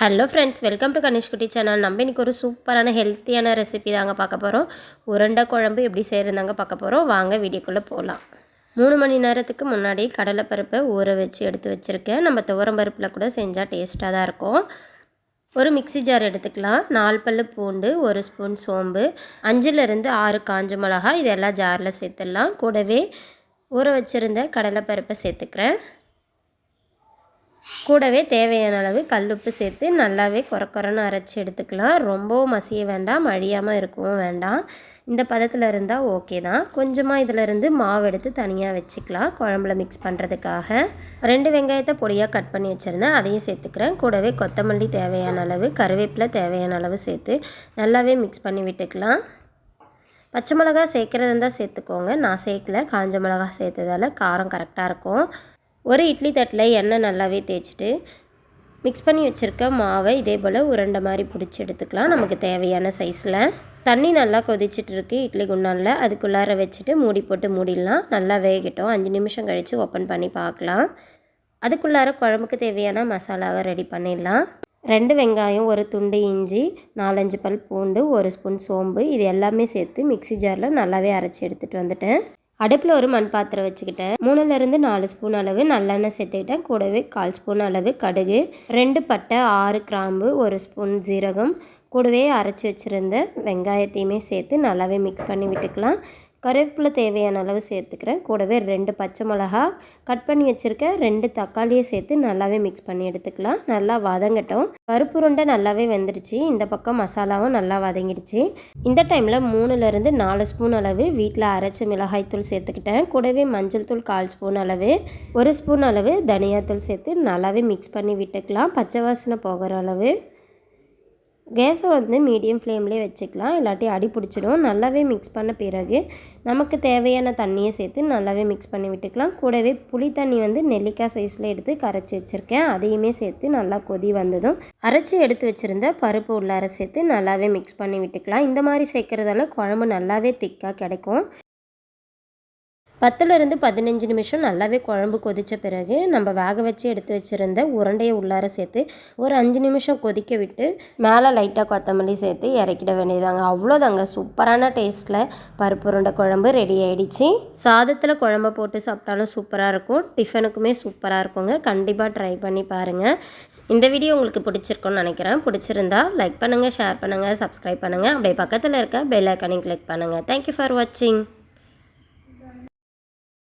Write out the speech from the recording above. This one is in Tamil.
Hello friends welcome to Ganeshkutty channel நம்ம இன்னைக்கு ஒரு சூப்பரான ஹெல்த்தியான ரெசிபி தாங்க பார்க்க போகிறோம் உருண்டை குழம்பு எப்படி செய்கிறதாங்க பார்க்க போகிறோம் வாங்க வீடியோக்குள்ளே போகலாம் மூணு மணி நேரத்துக்கு முன்னாடி கடலைப்பருப்பை ஊற வச்சு எடுத்து வச்சுருக்கேன். நம்ம துவரம் பருப்பில் கூட செஞ்சால் டேஸ்ட்டாக தான் இருக்கும். ஒரு மிக்ஸி ஜார் எடுத்துக்கலாம். நாலு பல்லு பூண்டு ஒரு ஸ்பூன் சோம்பு அஞ்சுலேருந்து ஆறு காஞ்ச மிளகா இதெல்லாம் ஜாரில் சேர்த்துடலாம். கூடவே ஊற வச்சுருந்த கடலைப்பருப்பை சேர்த்துக்கிறேன். கூடவே தேவையான அளவு கல்லுப்பு சேர்த்து நல்லாவே கொர அரைச்சி எடுத்துக்கலாம். ரொம்பவும் மசிய வேண்டாம் அழியாமல் இருக்கவும் வேண்டாம். இந்த பதத்தில் இருந்தால் ஓகே தான். கொஞ்சமாக இதிலிருந்து மாவு எடுத்து தனியாக வச்சுக்கலாம் குழம்புல மிக்ஸ் பண்ணுறதுக்காக ரெண்டு வெங்காயத்தை பொடியாக கட் பண்ணி வச்சுருந்தேன் அதையும் சேர்த்துக்கிறேன். கூடவே கொத்தமல்லி தேவையான அளவு கருவேப்பிலை தேவையான அளவு சேர்த்து நல்லாவே மிக்ஸ் பண்ணி விட்டுக்கலாம். பச்சை மிளகா சேர்க்குறது இருந்தால் சேர்த்துக்கோங்க. நான் சேர்க்கல காஞ்ச மிளகா சேர்த்ததால் காரம் கரெக்டாக இருக்கும். ஒரு இட்லி தட்டில் எண்ணெய் நல்லாவே தேய்ச்சிட்டு மிக்ஸ் பண்ணி வச்சுருக்க மாவை இதே போல் உருண்டை மாதிரி பிடிச்சி எடுத்துக்கலாம். நமக்கு தேவையான சைஸில் தண்ணி நல்லா கொதிச்சுட்டு இருக்கு. இட்லி குண்டானில். அதுக்குள்ளார வச்சுட்டு மூடி போட்டு மூடிடலாம். நல்லா வேகட்டும். அஞ்சு நிமிஷம் கழித்து ஓப்பன் பண்ணி பார்க்கலாம். அதுக்குள்ளார குழம்புக்கு தேவையான மசாலாவை ரெடி பண்ணிடலாம். ரெண்டு வெங்காயம் ஒரு துண்டு இஞ்சி நாலஞ்சு பல் பூண்டு ஒரு ஸ்பூன் சோம்பு. இது எல்லாமே சேர்த்து மிக்ஸி ஜாரில் நல்லாவே அரைச்சி எடுத்துகிட்டு வந்துட்டேன். அடுப்பில் ஒரு மண் பாத்திரம் வச்சுக்கிட்டேன் மூணுலேருந்து நாலு ஸ்பூன் அளவு நல்லெண்ணெய் சேர்த்துக்கிட்டேன். கூடவே கால் ஸ்பூன் அளவு கடுகு ரெண்டு பட்டை ஆறு கிராம்பு ஒரு ஸ்பூன் ஜீரகம். கூடவே அரைச்சி வச்சுருந்த வெங்காயத்தையுமே சேர்த்து நல்லாவே மிக்ஸ் பண்ணி விட்டுக்கலாம். கருவேப்பிலை தேவையான அளவு சேர்த்துக்கிறேன். கூடவே ரெண்டு பச்சை மிளகா கட் பண்ணி வச்சுருக்க ரெண்டு தக்காளியை சேர்த்து நல்லாவே மிக்ஸ் பண்ணி எடுத்துக்கலாம். நல்லா வதங்கட்டும். பருப்பு உருண்டை நல்லாவே வெந்துடுச்சு இந்த பக்கம் மசாலாவும் நல்லா வதங்கிடுச்சு. இந்த டைமில் மூணுலேருந்து நாலு ஸ்பூன் அளவு வீட்டில் அரைச்ச மிளகாய்த்தூள் சேர்த்துக்கிட்டேன். கூடவே மஞ்சள் தூள் கால் ஸ்பூன் அளவு ஒரு ஸ்பூன் அளவு தனியாத்தூள் சேர்த்து நல்லாவே மிக்ஸ் பண்ணி விட்டுக்கலாம். பச்சை வாசனை போகிற அளவு. கேஸை வந்து மீடியம் ஃப்ளேம்லேயே வச்சுக்கலாம். இல்லாட்டி அடி பிடிச்சிடும். நல்லாவே மிக்ஸ் பண்ண பிறகு நமக்கு தேவையான தண்ணியை சேர்த்து நல்லாவே மிக்ஸ் பண்ணி விட்டுக்கலாம். கூடவே புளி தண்ணி வந்து நெல்லிக்காய் சைஸில் எடுத்து கரைச்சி வச்சுருக்கேன். அதையுமே சேர்த்து நல்லா கொதி வந்ததும் அரைச்சி எடுத்து வச்சுருந்த பருப்பு உள்ளார சேர்த்து நல்லாவே மிக்ஸ் பண்ணி விட்டுக்கலாம். இந்த மாதிரி சேர்க்குறதால குழம்பு நல்லாவே திக்காக கிடைக்கும். பத்துலேருந்து பதினஞ்சு நிமிஷம் நல்லாவே குழம்பு கொதித்த பிறகு நம்ம வேக வச்சு எடுத்து வச்சுருந்த உருண்டையை உள்ளார சேர்த்து ஒரு அஞ்சு நிமிஷம் கொதிக்க விட்டு மேலே லைட்டாக கொத்தமல்லி சேர்த்து இறக்கிட வேண்டியதாங்க அவ்வளோதாங்க. சூப்பரான டேஸ்ட்டில் பருப்பு உருண்டை குழம்பு ரெடி ஆகிடுச்சு சாதத்தில் குழம்பு போட்டு சாப்பிட்டாலும் சூப்பராக இருக்கும். டிஃபனுக்குமே சூப்பராக இருக்குங்க. கண்டிப்பாக ட்ரை பண்ணி பாருங்கள் இந்த வீடியோ உங்களுக்கு பிடிச்சிருக்குன்னு நினைக்கிறேன். பிடிச்சிருந்தா லைக் பண்ணுங்கள் ஷேர் பண்ணுங்கள் சப்ஸ்கிரைப் பண்ணுங்கள் அப்படியே பக்கத்தில் இருக்க பெல் ஐக்கனையும் கிளிக் பண்ணுங்கள் தேங்க்யூ ஃபார் வாட்சிங்